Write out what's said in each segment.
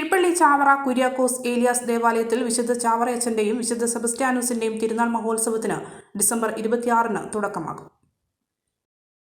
കീഴ്പള്ളി ചാവറ കുര്യാക്കോസ് ഏലിയാസ് ദേവാലയത്തിൽ വിശുദ്ധ ചാവറയച്ചന്റെയും വിശുദ്ധ സെബസ്ത്യാനോസിന്റെയും തിരുനാൾ മഹോത്സവത്തിന് ഡിസംബർ ഇരുപത്തിയാറിന് തുടക്കമാകും.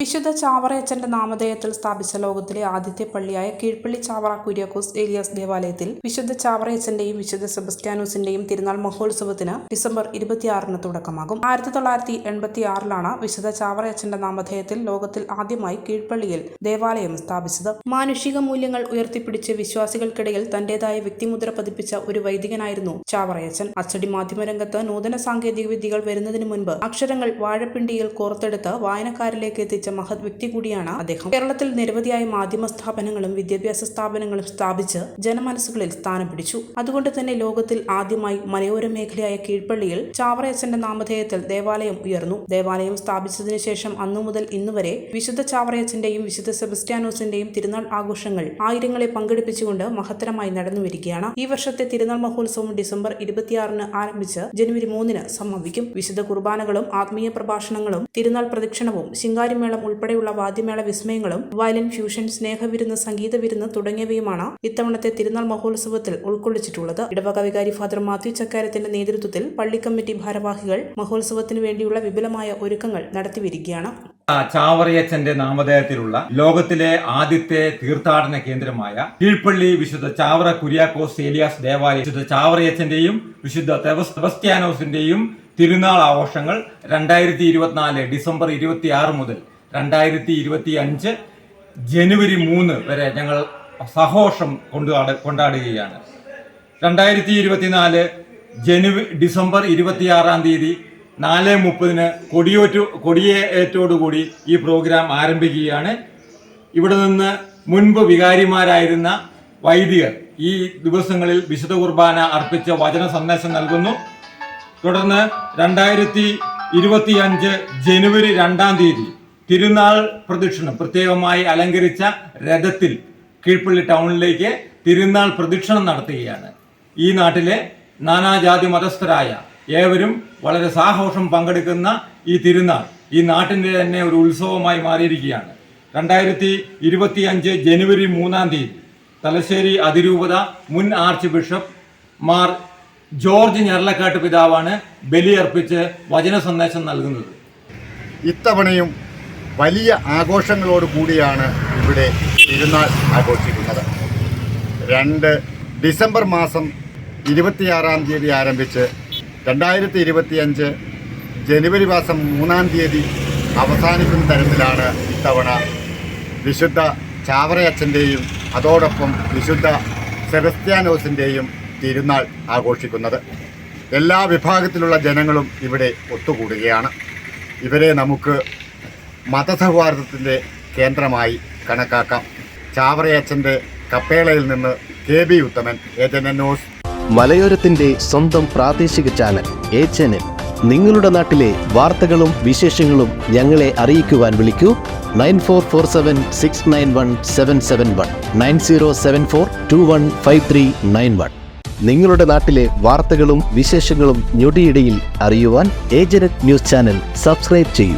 വിശുദ്ധ ചാവറയച്ചന്റെ നാമധേയത്തിൽ സ്ഥാപിച്ച ലോകത്തിലെ ആദ്യത്തെ പള്ളിയായ കീഴ്പള്ളി ചാവറ കുര്യാക്കോസ് ഏലിയാസ് ദേവാലയത്തിൽ വിശുദ്ധ ചാവറയച്ചന്റെയും വിശുദ്ധ സെബസ്ത്യാനോസിന്റെയും തിരുനാൾ മഹോത്സവത്തിന് ഡിസംബർ ഇരുപത്തിയാറിന് തുടക്കമാകും. ആയിരത്തി തൊള്ളായിരത്തി എൺപത്തി ആറിലാണ് വിശുദ്ധ ചാവറയച്ചന്റെ നാമധേയത്തിൽ ലോകത്തിൽ ആദ്യമായി കീഴ്പള്ളിയിൽ ദേവാലയം സ്ഥാപിച്ചത്. മാനുഷിക മൂല്യങ്ങൾ ഉയർത്തിപ്പിടിച്ച് വിശ്വാസികൾക്കിടയിൽ തന്റേതായ വ്യക്തിമുദ്ര പതിപ്പിച്ച ഒരു വൈദികനായിരുന്നു ചാവറയച്ചൻ. അച്ചടി മാധ്യമരംഗത്ത് നൂതന സാങ്കേതിക വിദ്യകൾ വരുന്നതിന് മുൻപ് അക്ഷരങ്ങൾ വാഴപ്പിണ്ടിയിൽ കോർത്തെടുത്ത് വായനക്കാരിലേക്ക് എത്തിച്ച മഹത് വ്യക്തി കൂടിയാണ് അദ്ദേഹം. കേരളത്തിൽ നിരവധിയായ മാധ്യമ സ്ഥാപനങ്ങളും വിദ്യാഭ്യാസ സ്ഥാപനങ്ങളും സ്ഥാപിച്ച് ജനമനസ്സുകളിൽ സ്ഥാനം പിടിച്ചു. അതുകൊണ്ട് തന്നെ ലോകത്തിൽ ആദ്യമായി മലയോര മേഖലയായ കീഴ്പള്ളിയിൽ ചാവറയച്ചന്റെ നാമധേയത്തിൽ ദേവാലയം ഉയർന്നു. ദേവാലയം സ്ഥാപിച്ചതിനു ശേഷം അന്നു മുതൽ ഇന്നുവരെ വിശുദ്ധ ചാവറയച്ചന്റെയും വിശുദ്ധ സെബസ്റ്റ്യാനോസിന്റെയും തിരുനാൾ ആഘോഷങ്ങൾ ആയിരങ്ങളെ പങ്കെടുപ്പിച്ചുകൊണ്ട് മഹത്തരമായി നടന്നു വരികയാണ്. ഈ വർഷത്തെ തിരുനാൾ മഹോത്സവം ഡിസംബർ ഇരുപത്തിയാറിന് ആരംഭിച്ച് ജനുവരി മൂന്നിന് സമാപിക്കും. വിശുദ്ധ കുർബാനകളും ആത്മീയ പ്രഭാഷണങ്ങളും തിരുനാൾ പ്രദക്ഷിണവും ശിങ്കാരിമേളം ഉൾപ്പെടെയുള്ള വാദ്യമേള വിസ്മയങ്ങളും വയലിൻ ഫ്യൂഷൻ സ്നേഹവിരുന്ന് സംഗീത വിരുന്ന് തുടങ്ങിയവയുമാണ് ഇത്തവണത്തെ തിരുനാൾ മഹോത്സവത്തിൽ ഉൾക്കൊള്ളിച്ചിട്ടുള്ളത്. ഇടവക വികാരി ഫാദർ മാത്യു ചക്കാരത്തിന്റെ നേതൃത്വത്തിൽ പള്ളി കമ്മിറ്റി ഭാരവാഹികൾ മഹോത്സവത്തിന് വേണ്ടിയുള്ള വിപുലമായ ഒരുക്കങ്ങൾ നടത്തിവരികയാണ്. ചാവറയച്ചന്റെ നാമധേയത്തിലുള്ള ലോകത്തിലെ ആദ്യത്തെ തീർത്ഥാടന കേന്ദ്രമായ കീഴ്പള്ളി വിശുദ്ധ ചാവറ കുര്യാക്കോസ് ഏലിയാസ് ദേവാലയം. വിശുദ്ധ ചാവറയച്ചന്റെയും വിശുദ്ധ തെവസ്ത്യാനോസിന്റെയും തിരുനാൾ ആഘോഷങ്ങൾ രണ്ടായിരത്തി ഇരുപത്തിനാല് ഡിസംബർ ഇരുപത്തിയാറ് മുതൽ രണ്ടായിരത്തി ഇരുപത്തി അഞ്ച് ജനുവരി മൂന്ന് വരെ ഞങ്ങൾ സഹോഷം കൊണ്ടാട കൊണ്ടാടുകയാണ്. രണ്ടായിരത്തി ഇരുപത്തിനാല് ജനുവരി ഡിസംബർ ഇരുപത്തിയാറാം തീയതി നാല് മുപ്പതിന് കൊടിയേറ്റു കൊടിയേറ്റോടുകൂടി ഈ പ്രോഗ്രാം ആരംഭിക്കുകയാണ്. ഇവിടെ നിന്ന് മുൻപ് വികാരിമാരായിരുന്ന വൈദികർ ഈ ദിവസങ്ങളിൽ വിശുദ്ധ കുർബാന അർപ്പിച്ച വചന സന്ദേശം നൽകുന്നു. തുടർന്ന് രണ്ടായിരത്തി ഇരുപത്തിയഞ്ച് ജനുവരി രണ്ടാം തീയതി തിരുനാൾ പ്രദക്ഷിണം പ്രത്യേകമായി അലങ്കരിച്ച രഥത്തിൽ കീഴ്പള്ളി ടൗണിലേക്ക് തിരുനാൾ പ്രദക്ഷിണം നടത്തുകയാണ്. ഈ നാട്ടിലെ നാനാജാതി മതസ്ഥരായ ഏവരും വളരെ സാഹോഷം പങ്കെടുക്കുന്ന ഈ തിരുനാൾ ഈ നാട്ടിന്റെ തന്നെ ഒരു ഉത്സവമായി മാറിയിരിക്കുകയാണ്. രണ്ടായിരത്തി ഇരുപത്തി അഞ്ച് ജനുവരി മൂന്നാം തീയതി തലശ്ശേരി അതിരൂപത മുൻ archbishop Mar George Njeralakatt പിതാവാണ് ബലിയർപ്പിച്ച് വചന സന്ദേശം നൽകുന്നത്. ഇത്തവണയും വലിയ ആഘോഷങ്ങളോട് കൂടിയാണ് ഇവിടെ തിരുനാൾ ആഘോഷിക്കുന്നത്. രണ്ട് ഡിസംബർ മാസം ഇരുപത്തിയാറാം തീയതി ആരംഭിച്ച് രണ്ടായിരത്തി ഇരുപത്തിയഞ്ച് ജനുവരി മാസം മൂന്നാം തീയതി അവസാനിക്കുന്ന തരത്തിലാണ് ഇത്തവണ വിശുദ്ധ ചാവറയച്ചന്റെയും അതോടൊപ്പം വിശുദ്ധ സെബസ്ത്യാനോസിന്റെയും തിരുനാൾ ആഘോഷിക്കുന്നത്. എല്ലാ വിഭാഗത്തിലുള്ള ജനങ്ങളും ഇവിടെ ഒത്തുകൂടുകയാണ്. ഇവരെ നമുക്ക് മതസൗഹാർദ്ദത്തിന്റെ കേന്ദ്രമായി കണക്കാക്കാം. ചാവറയച്ചന്റെ കപ്പേളയിൽ നിന്ന് കെ ബി ഉത്തമൻ ന്യൂസ്. മലയോരത്തിന്റെ സ്വന്തം പ്രാദേശിക ചാനൽ എ നിങ്ങളുടെ നാട്ടിലെ വാർത്തകളും വിശേഷങ്ങളും ഞങ്ങളെ അറിയിക്കുവാൻ വിളിക്കൂ. Nine four four seven six nine one seven seven one. Nine zero seven four two one five three nine one. നിങ്ങളുടെ നാട്ടിലെ വാർത്തകളും വിശേഷങ്ങളും ഞൊടിയിടയിൽ അറിയുവാൻ ഏജനറ്റ് ന്യൂസ് ചാനൽ സബ്സ്ക്രൈബ് ചെയ്യൂ.